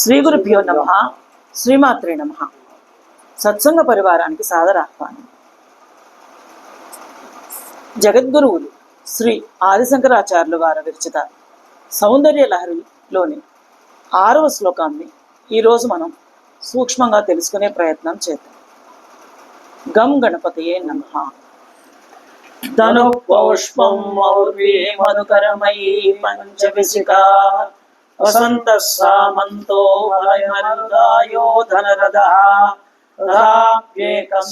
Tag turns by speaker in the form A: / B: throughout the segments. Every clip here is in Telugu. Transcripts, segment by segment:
A: శ్రీ గురుభ్యో నమ శ్రీమాత్రే నమ. సత్సంగ పరివారానికి సాదరాహ్వానం. జగద్గురువులు శ్రీ ఆదిశంకరాచార్యులు వారి విరచిత సౌందర్య లహరిలోని ఆరవ శ్లోకాన్ని ఈరోజు మనం సూక్ష్మంగా తెలుసుకునే ప్రయత్నం చేద్దాం. గం గణపతియే నమ. ధను పౌష్పం మౌర్వీ మధుకరమయీ పంచవిశికా వసంత సామంతో మరుదాయో ధనరథ రథాప్యేకం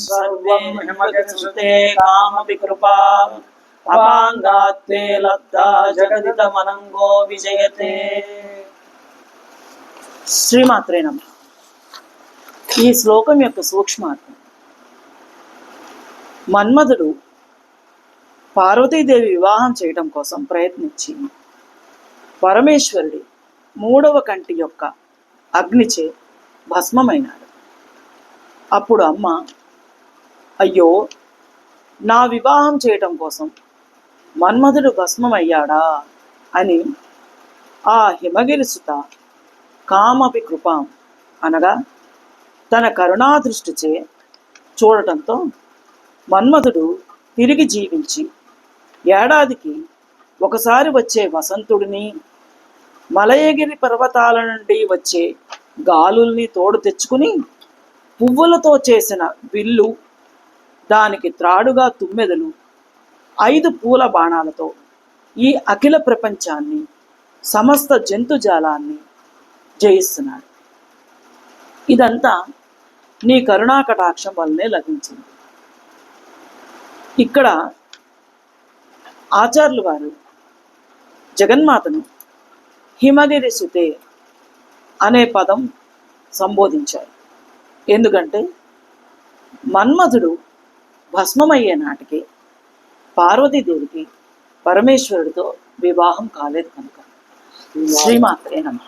A: కామపి కృపా. అపాంగాత్తే లబ్ధా జగదితమనంగో విజయతే. శ్రీమాత్రే నమ. ఈ శ్లోకం యొక్క సూక్ష్మార్థం. మన్మధుడు పార్వతీదేవి వివాహం చేయడం కోసం ప్రయత్నించి పరమేశ్వరుడి మూడవ కంటి యొక్క అగ్నిచే భస్మమైనాడు. అప్పుడు అమ్మ అయ్యో నా వివాహం చేయటం కోసం మన్మధుడు భస్మమయ్యాడా? అని ఆ హిమగిరిసుత కామపి కృపాం అనగా తన కరుణాదృష్టిచే చూడటంతో మన్మధుడు తిరిగి జీవించి ఏడాదికి ఒకసారి వచ్చే వసంతుడిని మలయగిరి పర్వతాల నుండి వచ్చే గాలుల్ని తోడు తెచ్చుకుని పువ్వులతో చేసిన విల్లు దానికి త్రాడుగా తుమ్మెదలు ఐదు పూల బాణాలతో ఈ అఖిల ప్రపంచాన్ని సమస్త జంతుజాలాన్ని జయిస్తున్నాడు. ఇదంతా నీ కరుణా కటాక్షం వల్లనే లభించింది. ఇక్కడ ఆచార్యులు వారు జగన్మాతను హిమగిరి సుతే అనే పదం సంబోధించారు. ఎందుకంటే మన్మధుడు భస్మమయ్యే నాటికి పార్వతీదేవికి పరమేశ్వరుడితో వివాహం కాలేదు కనుక. శ్రీమాత్రే నమ.